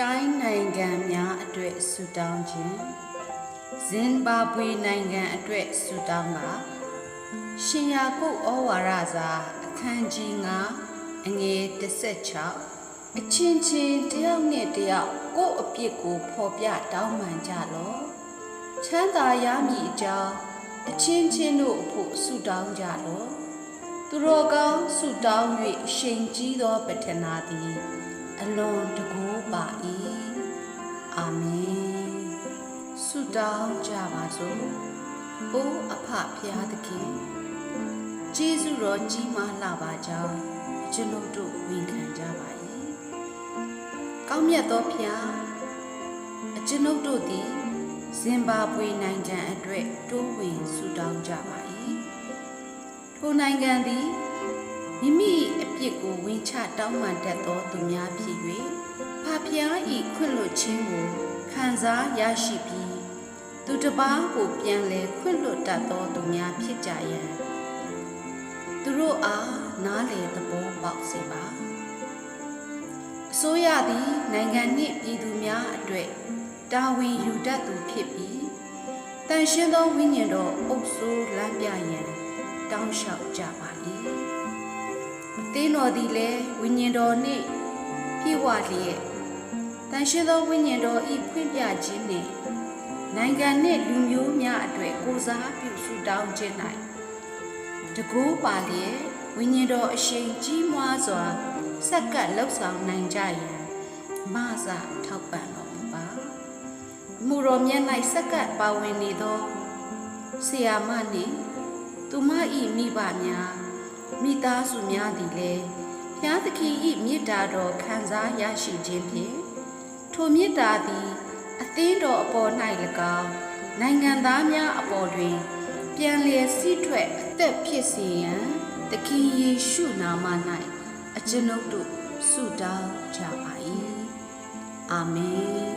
တိုင်းနိုင်ငံများအတွက်ဆုတောင်းခြင်းဇင်ဘာဘွေနိုင်ငံအတွက်ဆုတောင်းပါရှင်ယာကုတ်ဩဝါဒစာအခန်းကြီး9အငယ်16အချင်းချင်းတယောက်နဲ့တယောက်ကိုယ့်အပြစ်ကိုဖော်ပြတောင်းပန်ကြလော့ချမ်းသာရမည်အကြောင်းအချင်းချင်းတို့အဖို့ဆုတောင်းကြလော့သူတော်ကောင်းဆုတောင်း၍အရှိန်ကြီးသောပထနာသည် အလွန်တကူပါ၏အာမင်ဆုတောင်းကြပါစို့အိုးအဖဖျားသခင်ကျေးဇူးတော်ကြီးမားလှပါကြောင်းကျွန်ုပ်တို့ဝန်ခံကြပါ၏ကောင်းမြတ်သောဖျားအကျွန်ုပ်တို့သည်ဇင်ဘာဘွေနိုင်ငံအတွက်တိုးဝင်ဆုတောင်းကြပါ၏ထိုနိုင်ငံသည် မိမိအပြစ်ကိုဝင်ချတောင်းပန်တတ်သောသူများဖြစ်၍ဖာဖျားဤခွင့်လွတ်ခြင်းကိုခံစားရရှိပြီးသူတစ်ပါးကိုပြန်လဲခွင့်လွတ်တတ်သောသူများဖြစ်ကြရန်သူတို့အားနားလေသဘောပေါက်စေပါအစိုးရသည်နိုင်ငံနှင့်ပြည်သူများအတွက်တာဝန်ယူတတ်သူဖြစ်ပြီးတန်ရှင်းသောဝိညာဉ်တော်အုပ်စိုးလမ်းပြရန်တောင်းလျှောက်ကြပါ၏ သင်းတော်သည်လည်းဝိညာဉ်တော်နှင့်ပြည့်ဝလျက်တန်ရှင်းသောဝိညာဉ်တော်ဤဖွင့်ပြခြင်းနှင့်နိုင်ငံနှင့်လူမျိုးများအတွက်ကိုးစားပြုဆုတောင်းခြင်း၌တကူပါလျက်ဝိညာဉ်တော်အရှိန်ကြီးမွားစွာဆက်ကပ်လှုပ်ဆောင်နိုင်ကြရန်မဆထောက်ပံ့တော်မူပါမူတော်မြတ်၌ဆက်ကပ်ပါဝင်နေသောဆရာမနှင့်သူမ၏မိဘများ မိသားစုများသည်လည်းဘုရားသခင်၏မေတ္တာတော်ခံစားရရှိခြင်းဖြင့်ထိုမေတ္တာသည်အသင်းတော်အပေါ်၌၎င်းနိုင်ငံသားများအပေါ်တွင် ပြန်လည်စီးထွက်အသက်ဖြစ်စေရန်သခင်ယေရှုနာမ၌အကျွန်ုပ်တို့ဆုတောင်းကြပါ၏အာမင်